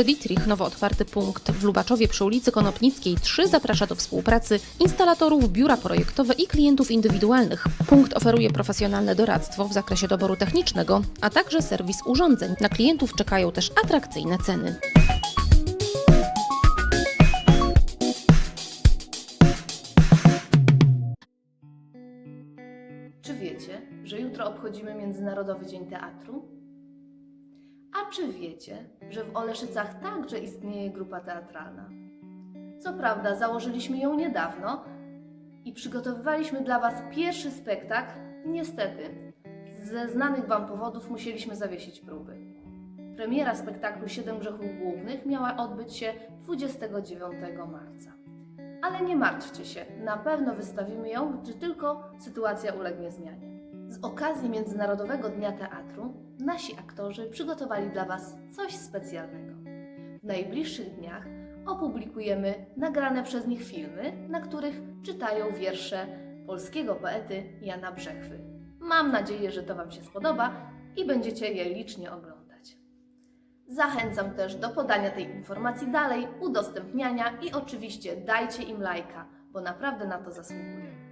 De Dietrich, nowo otwarty punkt w Lubaczowie przy ulicy Konopnickiej 3 zaprasza do współpracy instalatorów, biura projektowe i klientów indywidualnych. Punkt oferuje profesjonalne doradztwo w zakresie doboru technicznego, a także serwis urządzeń. Na klientów czekają też atrakcyjne ceny. Czy wiecie, że jutro obchodzimy Międzynarodowy Dzień Teatru? A czy wiecie, że w Oleszycach także istnieje grupa teatralna? Co prawda, założyliśmy ją niedawno i przygotowywaliśmy dla Was pierwszy spektakl. Niestety, ze znanych Wam powodów musieliśmy zawiesić próby. Premiera spektaklu Siedem Grzechów Głównych miała odbyć się 29 marca. Ale nie martwcie się, na pewno wystawimy ją, gdy tylko sytuacja ulegnie zmianie. Z okazji Międzynarodowego Dnia Teatru nasi aktorzy przygotowali dla Was coś specjalnego. W najbliższych dniach opublikujemy nagrane przez nich filmy, na których czytają wiersze polskiego poety Jana Brzechwy. Mam nadzieję, że to Wam się spodoba i będziecie je licznie oglądać. Zachęcam też do podania tej informacji dalej, udostępniania i oczywiście dajcie im lajka, bo naprawdę na to zasługują.